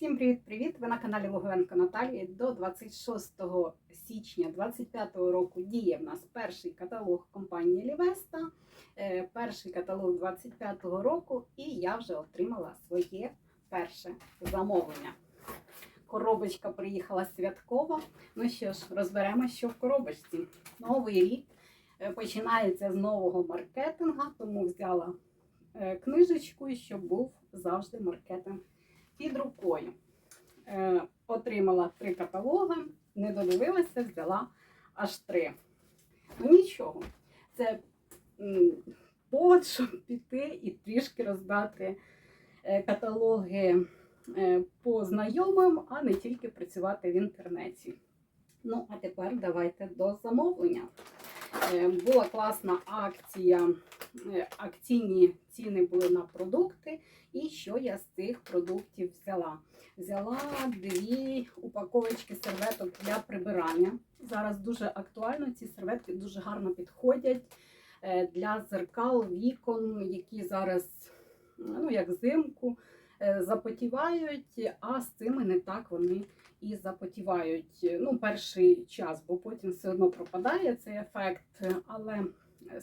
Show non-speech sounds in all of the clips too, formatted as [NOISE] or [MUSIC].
Всім привіт-привіт! Ви на каналі Луговенко Наталії. До 26 січня 2025 року діє в нас перший каталог компанії Лівеста, е, перший каталог 2025 року, і я вже отримала своє перше замовлення. Коробочка приїхала святкова. Ну що ж, розберемо, що в коробочці. Новий рік е, починається з нового маркетингу, тому взяла е, книжечку, щоб був завжди маркетинг під рукою. Е, отримала три каталоги, не додивилася, взяла аж три. Ну нічого, це повод, щоб піти і трішки роздати е, каталоги е, по знайомим, а не тільки працювати в інтернеті. Ну, а тепер давайте до замовлення. Е, Була класна акція, е, акційні ціни були на продукти. І що я з цих продуктів взяла? Взяла дві упаковочки серветок для прибирання. Зараз дуже актуально, ці серветки дуже гарно підходять е, для зеркал, вікон, які зараз, ну як взимку, е, запотівають, а з цими не так вони і запотівають. Ну, перший час, бо потім все одно пропадає цей ефект. Але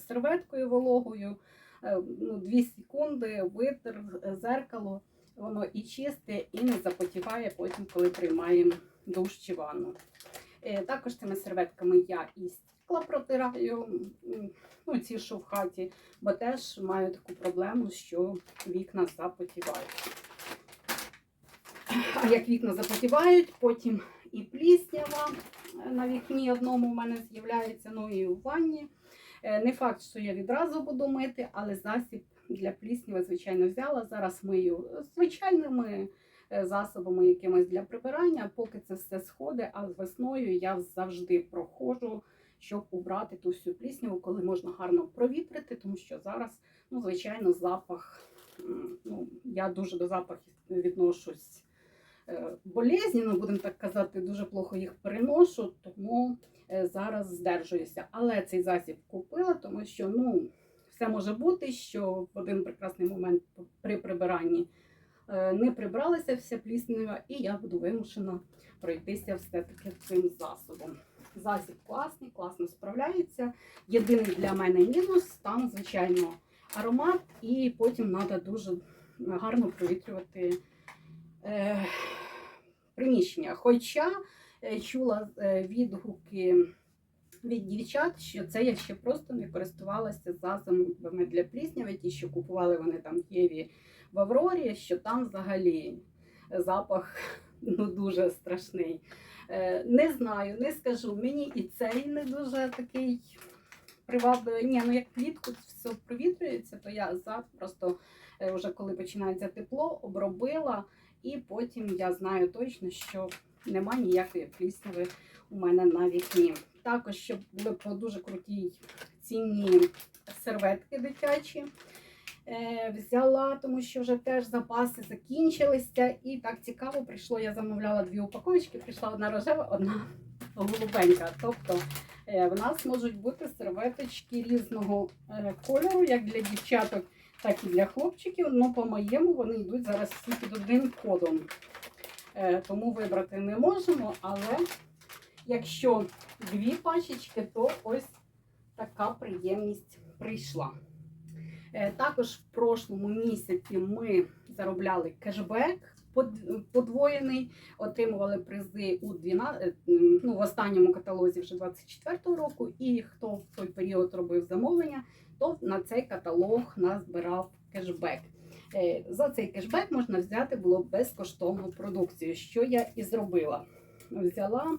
серветкою вологою е, ну, 2 секунди, витер, зеркало, воно і чисте, і не запотіває потім, коли приймаємо душ чи ванну. Е, Також цими серветками я і стекла протираю, ну, ці, що в хаті, бо теж маю таку проблему, що вікна запотівають. А як вікна запотівають, потім і пліснява на вікні одному в мене з'являється, ну і у ванні. Е, Не факт, що я відразу буду мити, але засіб для плісняви, звичайно, взяла. Зараз мию звичайними е, засобами якимось для прибирання, поки це все сходить, а з весною я завжди проходжу, щоб убрати ту всю плісняву, коли можна гарно провітрити, тому що зараз, ну, звичайно, запах. Ну, я дуже до запахів відношусь е, болезненно, будемо так казати, дуже плохо їх переношу, тому е, зараз здержуюся. Але цей засіб купила, тому що ну, все може бути, що в один прекрасний момент при прибиранні е, не прибралася вся пліснява, і я буду вимушена пройтися все-таки цим засобом. Засіб класний, класно справляється. Єдиний для мене мінус там, звичайно, аромат, і потім треба дуже гарно провітрювати е, приміщення. Хоча е, чула е, відгуки від дівчат, що це я ще просто не користувалася засобами для плісняви, що купували вони там в Єві в Аврорі, що там взагалі запах [LAUGHS] ну, дуже страшний. Е, Не знаю, не скажу. Мені і цей не дуже такий привабливий. Ні, ну як влітку все провітрюється, то я за просто вже коли починається тепло, обробила, і потім я знаю точно, що нема ніякої плісняви у мене на вікні. Також, щоб були дуже крутій ціні серветки дитячі. Е, взяла, тому що вже теж запаси закінчилися. І так цікаво прийшло. Я замовляла дві упаковочки, прийшла одна рожева, одна голубенька. Тобто е, в нас можуть бути серветочки різного е, кольору, як для дівчаток, так і для хлопчиків. але по-моєму, вони йдуть зараз всі під одним кодом. Е, Тому вибрати не можемо, але якщо дві пачечки, то ось така приємність прийшла. Е, Також в прошлому місяці ми заробляли кешбек подвоєний, отримували призи у 12, ну, в останньому каталозі вже 24-го року. І хто в той період робив замовлення, то на цей каталог назбирав кешбек. Е, За цей кешбек можна взяти було безкоштовну продукцію, що я і зробила. Взяла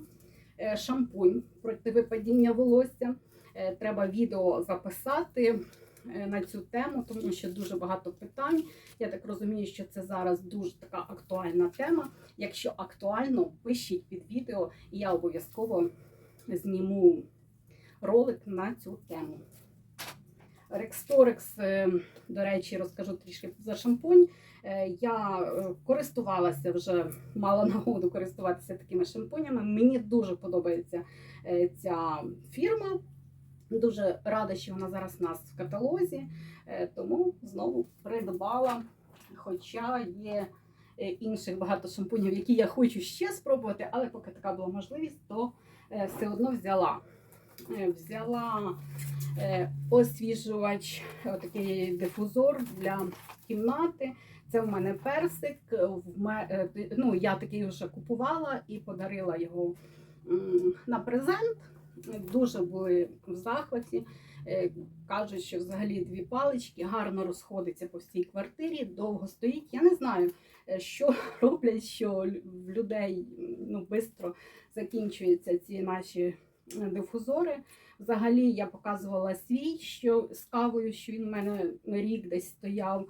е, шампунь проти випадіння волосся. Е, Треба відео записати е, на цю тему, тому що дуже багато питань. Я так розумію, що це зараз дуже така актуальна тема. Якщо актуально, пишіть під відео, і я обов'язково зніму ролик на цю тему. Рексторекс, е, до речі, розкажу трішки за шампунь. Е, Я е, користувалася вже, мала нагоду користуватися такими шампунями. Мені дуже подобається е, ця фірма. Дуже рада, що вона зараз у нас в каталозі, е, тому знову придбала. Хоча є е, інших багато шампунів, які я хочу ще спробувати, але поки така була можливість, то е, все одно взяла. Взяла освіжувач, отакий дифузор для кімнати. Це в мене персик. Ну, я такий вже купувала і подарила його на презент. Дуже були в захваті. Е, Кажуть, що взагалі дві палички гарно розходиться по всій квартирі, довго стоїть. Я не знаю, е, що [LAUGHS] роблять, що в людей ну, швидко закінчуються ці наші е, дифузори. Взагалі я показувала свій, що з кавою, що він у мене рік десь стояв.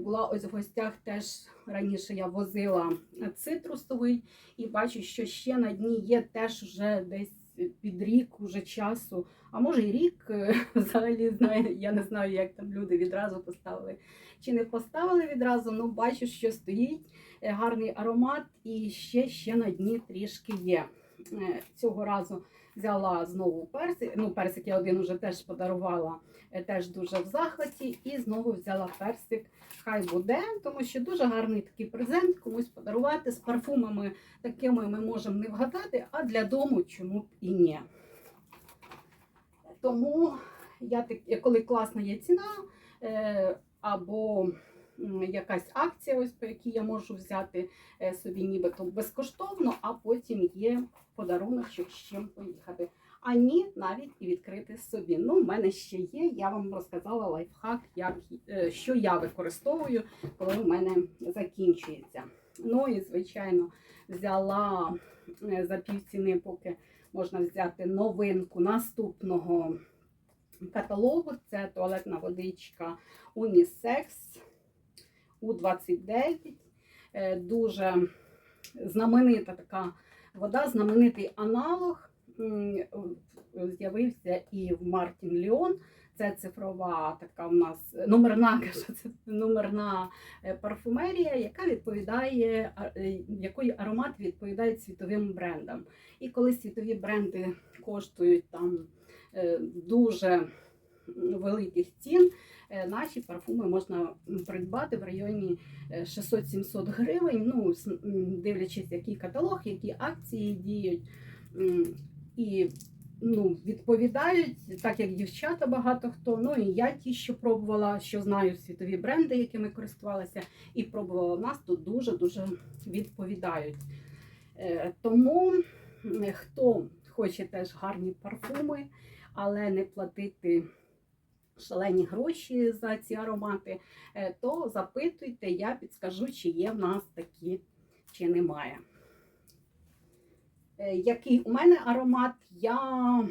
Була ось в гостях теж раніше я возила цитрусовий і бачу, що ще на дні є теж вже десь під рік уже часу, а може і рік е, [LAUGHS] взагалі знаю, я не знаю, як там люди відразу поставили чи не поставили відразу. Ну бачу, що стоїть е, гарний аромат, і ще ще на дні трішки є. Е, Цього разу взяла знову персик. Ну, персик я один уже теж подарувала, е, теж дуже в захваті. І знову взяла персик. Хай буде, тому що дуже гарний такий презент комусь подарувати з парфумами такими ми можемо не вгадати, а для дому чому б і ні. Тому я коли класна є ціна, е, або якась акція, ось по якій я можу взяти е, собі нібито безкоштовно, а потім є подаруночок з чим поїхати. А ні, навіть і відкрити собі. Ну, в мене ще є. Я вам розказала лайфхак, як, е, що я використовую, коли в мене закінчується. Ну і звичайно, взяла е, за півціни, поки можна взяти новинку наступного каталогу. Це туалетна водичка Unisex У29. Е, Дуже знаменита така вода, знаменитий аналог. З'явився і в Мартін Ліон. Це цифрова така в нас номерна, [LAUGHS] кажу, це номерна е, парфумерія, яка відповідає, е, якої аромат відповідає світовим брендам. І коли світові бренди коштують там дуже великих цін, е, наші парфуми можна придбати в районі е, 600-700 гривень. Ну, дивлячись, який каталог, які акції діють. І ну, відповідають, так як дівчата багато хто. Ну і я ті, що пробувала, що знаю світові бренди, якими користувалася, і пробувала в нас, то дуже-дуже відповідають. Е, Тому хто хоче теж гарні парфуми, але не платити шалені гроші за ці аромати, е, то запитуйте, я підскажу, чи є в нас такі, чи немає. Е, Який у мене аромат, я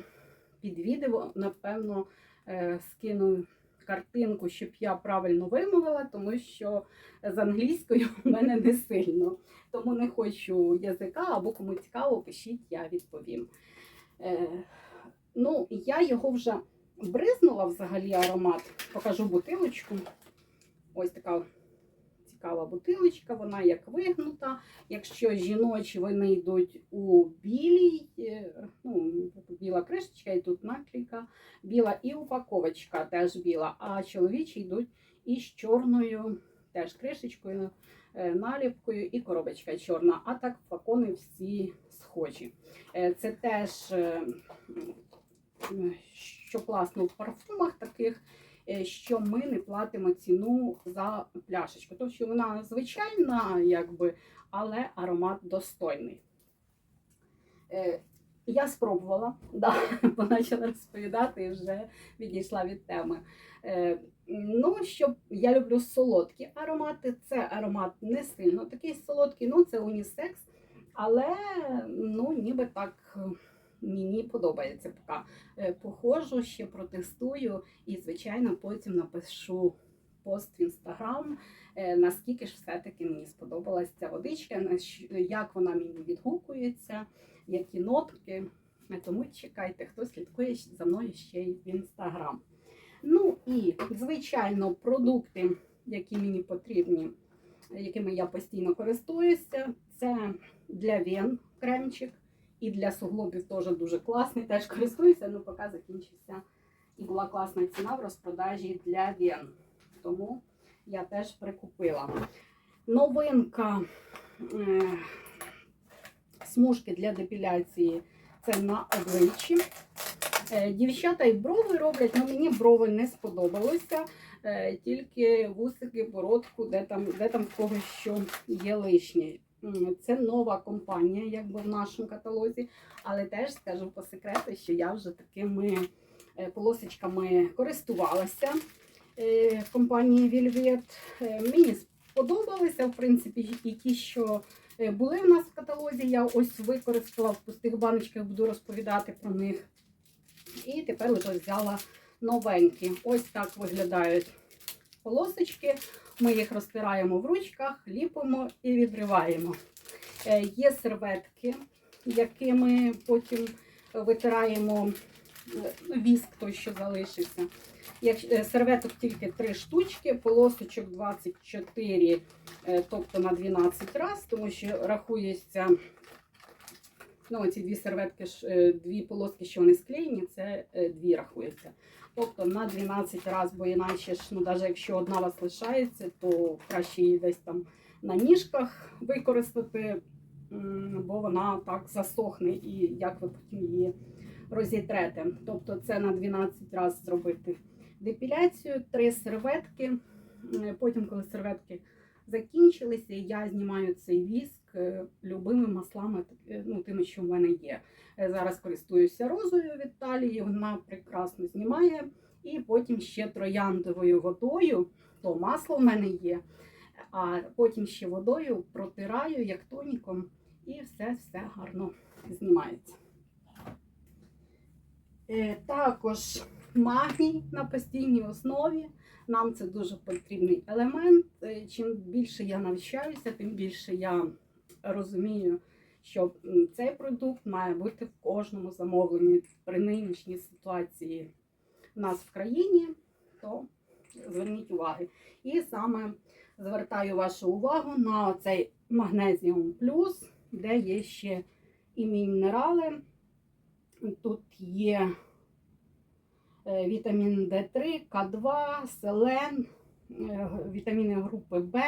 під відео, напевно, е, скину картинку, щоб я правильно вимовила, тому що з англійською [LAUGHS] у мене не сильно. Тому не хочу язика, або кому цікаво, пишіть, я відповім. Ну, я його вже бризнула взагалі аромат. Покажу бутилочку. Ось така цікава бутилочка, вона як вигнута. Якщо жіночі вони йдуть у білій, е, ну, біла кришечка, і тут наклейка біла, і упаковочка теж біла, а чоловічі йдуть із чорною теж кришечкою, е, наліпкою і коробочка чорна. А так флакони всі схожі. Е, Це теж, що класно в парфумах таких, е, що ми не платимо ціну за пляшечку. Тому що вона звичайна, якби, але аромат достойний. Е, Я спробувала, [LAUGHS] да, почала розповідати і вже відійшла від теми. Е, Ну, що я люблю солодкі аромати. Це аромат не сильно такий солодкий, ну це унісекс, але ну, ніби так е, мені подобається. Поки Е, походжу, ще протестую і, звичайно, потім напишу пост в інстаграм, е, наскільки ж все-таки мені сподобалася ця водичка, як вона мені відгукується, які нотки. Е, Тому чекайте, хто слідкує за мною ще й в інстаграм. Ну і, звичайно, продукти, які мені потрібні, якими я постійно користуюся, це для вен кремчик. І для суглобів теж дуже класний. Теж користуюся, ну поки закінчився. І була класна ціна в розпродажі для вен. Тому я теж прикупила. Новинка е, смужки для депіляції це на обличчі. Е, Дівчата і брови роблять, але мені брови не сподобалося. Е, Тільки вусики, бородку, де там, де там в когось що є лишнє. Це нова компанія, якби в нашому каталозі, але теж скажу по секрету, що я вже такими е, полосочками користувалася е, компанії Velvet. Е, Мені сподобалися, в принципі, і ті, що були в нас в каталозі. Я ось використала в пустих баночках, буду розповідати про них. І тепер вже взяла новенькі. Ось так виглядають полосочки. Ми їх розтираємо в ручках, ліпимо і відриваємо. Е, Є серветки, якими потім витираємо е, віск той, що залишився. Е, серветок тільки 3 штучки, полосочок 24, е, тобто на 12 раз, тому що рахується ну, ці дві серветки, дві полоски, що вони склеєні, це дві рахуються. Тобто на 12 раз, бо іначе ж, ну, навіть якщо одна у вас лишається, то краще її десь там на ніжках використати, бо вона так засохне і як ви потім її розітрете. Тобто це на 12 разів зробити депіляцію, три серветки. Потім, коли серветки закінчилися, і я знімаю цей віск е, любими маслами, ну, тими, що в мене є. Е, Зараз користуюся розою від талії, вона прекрасно знімає. І потім ще трояндовою водою, то масло в мене є, а потім ще водою протираю як тоніком, і все-все гарно знімається. Е, Також магній на постійній основі. Нам це дуже потрібний елемент. Е, Чим більше я навчаюся, тим більше я розумію, що цей продукт має бути в кожному замовленні при нинішній ситуації в нас в країні, то зверніть уваги. І саме звертаю вашу увагу на цей магнезіум плюс, де є ще і мінерали. Тут є вітамін D3, К2, селен, е, вітаміни групи В,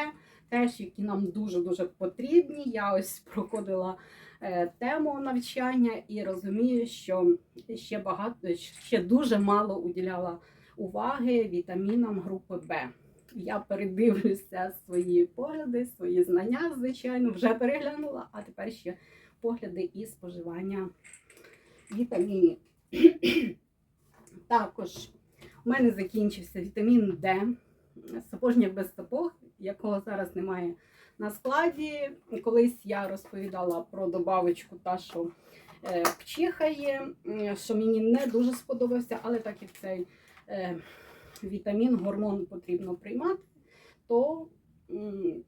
теж які нам дуже-дуже потрібні. Я ось проходила е, тему навчання і розумію, що ще багато, ще дуже мало уділяла уваги вітамінам групи В. Я передивлюся свої погляди, свої знання, звичайно, вже переглянула, а тепер ще погляди і споживання вітамінів. Також у мене закінчився вітамін Д, сапожник без сапог, якого зараз немає на складі. Колись я розповідала про добавочку, та що е, пчихає, що мені не дуже сподобався, але так як цей е, вітамін, гормон потрібно приймати, то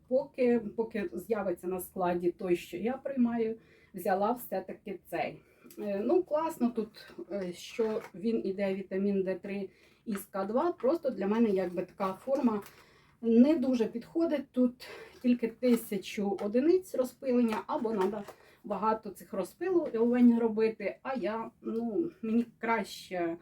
поки, поки з'явиться на складі той, що я приймаю, взяла все-таки цей. Е, Ну, класно тут, е, що він іде вітамін D3 із К2. Просто для мене якби така форма не дуже підходить. Тут тільки тисячу одиниць розпилення, або треба багато цих розпилувань робити. А я, ну, мені краще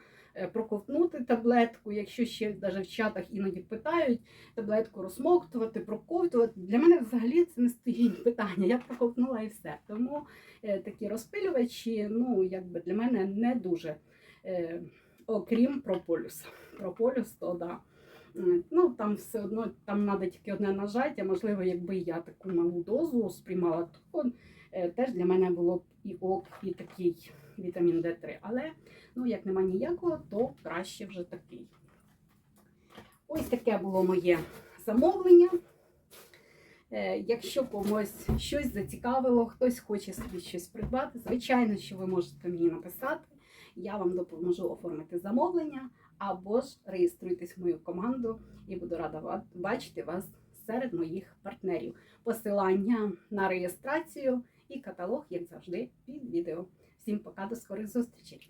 проковтнути таблетку, якщо ще навіть в чатах іноді питають, таблетку розмоктувати, проковтувати. Для мене взагалі це не стоїть питання. Я проковтнула і все. Тому е, такі розпилювачі, ну, якби для мене не дуже. Е, окрім прополюса. Прополюс, то да. Ну, там все одно там треба тільки одне нажаття. Можливо, якби я таку малу дозу сприймала, то е, теж для мене було б і ок, і такий вітамін D3. Але ну, як нема ніякого, то краще вже такий. Ось таке було моє замовлення. Е, Якщо комусь щось зацікавило, хтось хоче собі щось придбати, звичайно, що ви можете мені написати. Я вам допоможу оформити замовлення або ж реєструйтесь в мою команду і буду рада бачити вас серед моїх партнерів. Посилання на реєстрацію і каталог, як завжди, під відео. Всім пока, до скорих зустрічей!